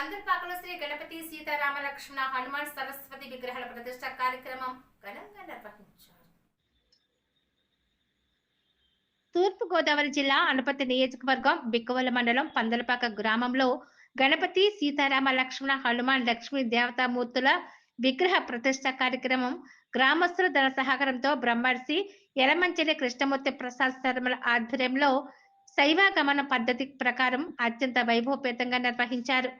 పందర్పాకలో శ్రీ గణపతి సీతారామ లక్ష్మణ హనుమాన్ సరస్వతి విగ్రహాల ప్రతిష్ట కార్యక్రమం ఘనంగా నిర్వహించారు. తూర్పు గోదావరి జిల్లా అనుపతి నియోజకవర్గం బిక్కవల మండలం పందలపాక గ్రామంలో గణపతి సీతారామ లక్ష్మణ హనుమాన్ లక్ష్మీ దేవతామూర్తుల విగ్రహ ప్రతిష్ట కార్యక్రమం గ్రామస్తుల ధన సహకారంతో బ్రహ్మర్షి యలమంచిలి కృష్ణమూర్తి ప్రసాద్ శర్మల ఆధ్వర్యంలో శైవాగమన పద్ధతి ప్రకారం అత్యంత వైభవపేతంగా నిర్వహించారు.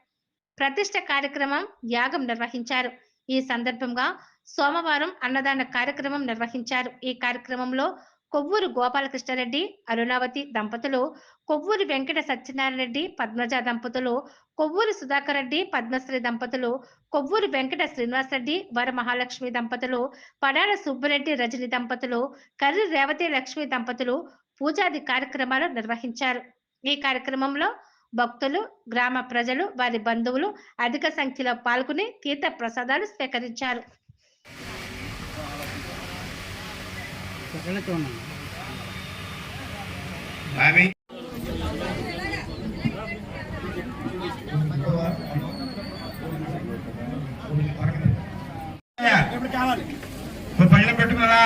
ప్రతిష్ట కార్యక్రమం యాగం నిర్వహించారు. ఈ సందర్భంగా సోమవారం అన్నదాన కార్యక్రమం నిర్వహించారు. ఈ కార్యక్రమంలో కొవ్వూరు గోపాలకృష్ణారెడ్డి అరుణావతి దంపతులు కొవ్వూరు వెంకట సత్యనారాయణ రెడ్డి పద్మజ దంపతులు కొవ్వూరు సుధాకర్ రెడ్డి పద్మశ్రీ దంపతులు కొవ్వూరు వెంకట శ్రీనివాసరెడ్డి రెడ్డి వరమహాలక్ష్మి దంపతులు పడాల సుబ్బరెడ్డి రజని దంపతులు కర్రి రేవతి లక్ష్మి దంపతులు పూజాది కార్యక్రమాలు నిర్వహించారు. ఈ కార్యక్రమంలో భక్తులు గ్రామ ప్రజలు వారి బంధువులు అధిక సంఖ్యలో పాల్గొని తీర్థ ప్రసాదాలు స్వీకరించారు. అవి పెట్టుకున్నారా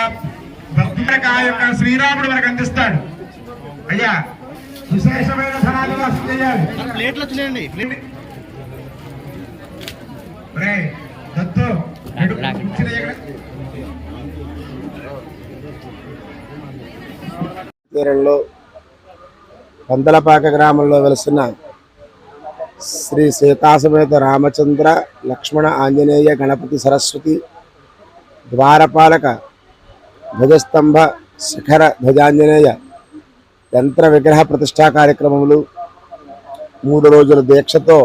భక్తులకు ఆ యొక్క శ్రీరాముడు మనకు అందిస్తాడు. అయ్యా విశేషమైన చేయాలి. ప్లేట్లు దత్తు. తీరంలో పందలపాక గ్రామంలో వెలిసిన శ్రీ సీతాసమేత రామచంద్ర లక్ష్మణ ఆంజనేయ గణపతి సరస్వతి ద్వారపాలక ధ్వజస్తంభ శిఖర ధ్వజాంజనేయ యంత్ర విగ్రహ ప్రతిష్టా కార్యక్రమములు మూడు రోజుల దీక్షతో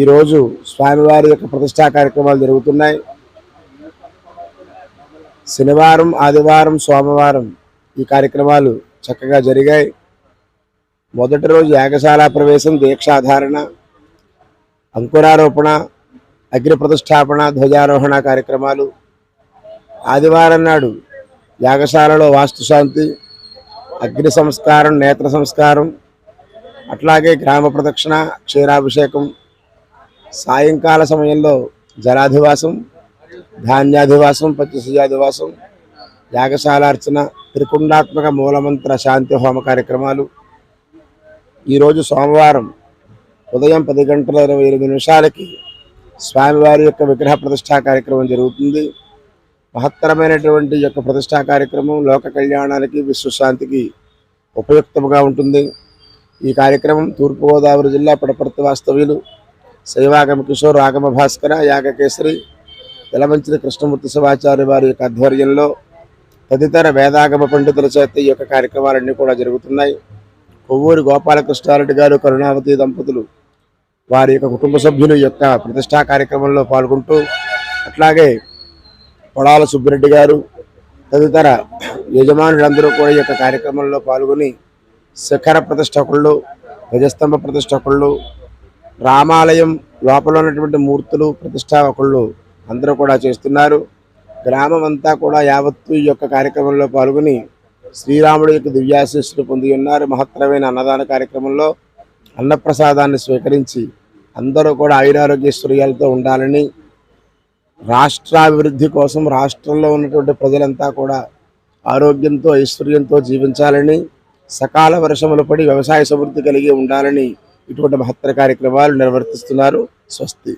ఈరోజు స్వామివారి యొక్క ప్రతిష్టా కార్యక్రమాలు జరుగుతున్నాయి. శనివారం ఆదివారం సోమవారం ఈ కార్యక్రమాలు చక్కగా జరిగాయి. మొదటి రోజు యాగశాల ప్రవేశం దీక్షాధారణ అంకురారోపణ అగ్ని ప్రతిష్టాపన ధ్వజారోహణ కార్యక్రమాలు. ఆదివారం నాడు యాగశాలలో వాస్తుశాంతి అగ్ని సంస్కారం నేత్ర సంస్కారం అట్లాగే గ్రామ ప్రదక్షిణ క్షీరాభిషేకం సాయంకాల సమయంలో జలాధివాసం ధాన్యాధివాసం పంచశయాధివాసం యాగశాలార్చన త్రికుండాత్మక మూలమంత్ర శాంతి హోమ కార్యక్రమాలు. ఈరోజు సోమవారం ఉదయం పది గంటల ఇరవై ఎనిమిది నిమిషాలకి స్వామివారి యొక్క విగ్రహ ప్రతిష్టా కార్యక్రమం జరుగుతుంది. మహత్తరమైనటువంటి యొక్క ప్రతిష్టా కార్యక్రమం లోక కళ్యాణానికి విశ్వశాంతికి ఉపయుక్తముగా ఉంటుంది. ఈ కార్యక్రమం తూర్పుగోదావరి జిల్లా పడపర్తి వాస్తవ్యులు శైవాగమ కిషోర్ ఆగమ భాస్కర యాగకేసరి తెలమంచిన కృష్ణమూర్తి శివాచార్య వారి యొక్క ఆధ్వర్యంలో తదితర వేదాగమ పండితుల చేత ఈ యొక్క కార్యక్రమాలన్నీ కూడా జరుగుతున్నాయి. కొవ్వూరి గోపాలకృష్ణారెడ్డి గారు కరుణావతి దంపతులు వారి యొక్క కుటుంబ సభ్యులు యొక్క ప్రతిష్టా కార్యక్రమంలో పాల్గొంటూ అట్లాగే పొడాల సుబ్బిరెడ్డి గారు తదితర యజమానులందరూ కూడా ఈ యొక్క కార్యక్రమంలో పాల్గొని శిఖర ప్రతిష్టకుళ్ళు ధ్వజస్తంభ ప్రతిష్టకుళ్ళు రామాలయం లోపల ఉన్నటువంటి మూర్తులు ప్రతిష్టాపకుళ్ళు అందరూ కూడా చేస్తున్నారు. గ్రామం అంతా కూడా యావత్తు ఈ యొక్క కార్యక్రమంలో పాల్గొని శ్రీరాముడి యొక్క దివ్యాశీస్సులు పొంది ఉన్నారు. మహత్తరమైన అన్నదాన కార్యక్రమంలో అన్నప్రసాదాన్ని స్వీకరించి అందరూ కూడా ఆయురారోగ్యశ్వర్యాలతో ఉండాలని రాష్ట్రాభివృద్ధి కోసం రాష్ట్రంలో ఉన్నటువంటి ప్రజలంతా కూడా ఆరోగ్యంతో ఐశ్వర్యంతో జీవించాలని సకాల వర్షములు పడి వ్యవసాయ సమృద్ధి కలిగి ఉండాలని ఇటువంటి మహత్తర కార్యక్రమాలు నిర్వర్తిస్తున్నారు. స్వస్తి.